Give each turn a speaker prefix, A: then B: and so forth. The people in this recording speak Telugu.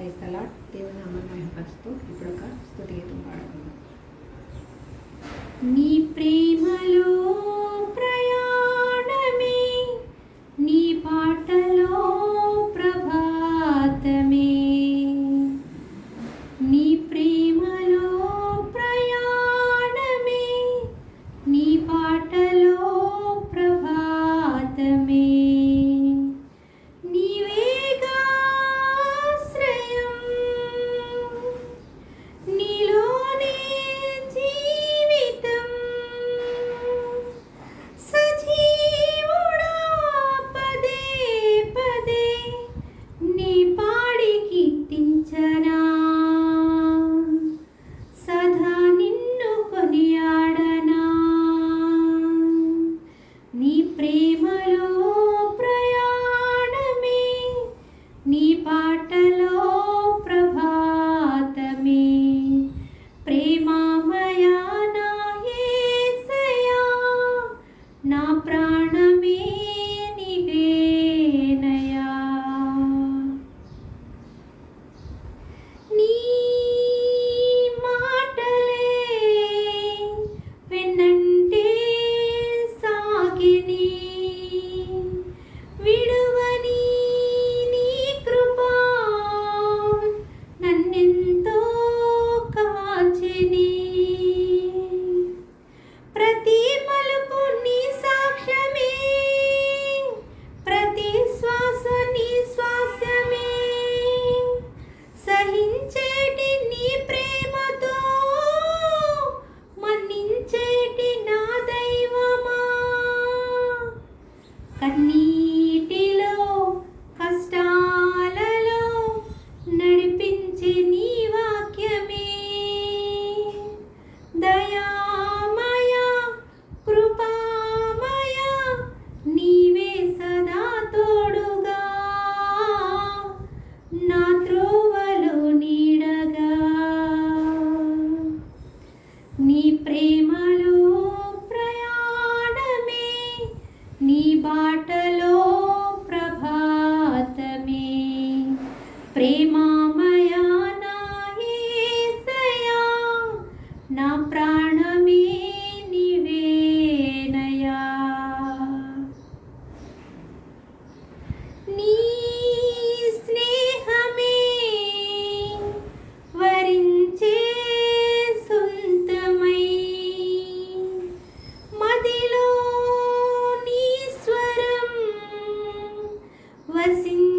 A: ప్రైజ్ తలా దేవుని నామమయ ఖర్చుతో ఇప్పుడు ఒక స్థుతి గీతం పాడుకుందాం. నీ ప్రేమలో বলো ప్రేమామయా నాయసయా నా ప్రాణమే నివేనయా నీ స్నేహమే వరించే సొంతమై మదిలో నీ స్వరం వసి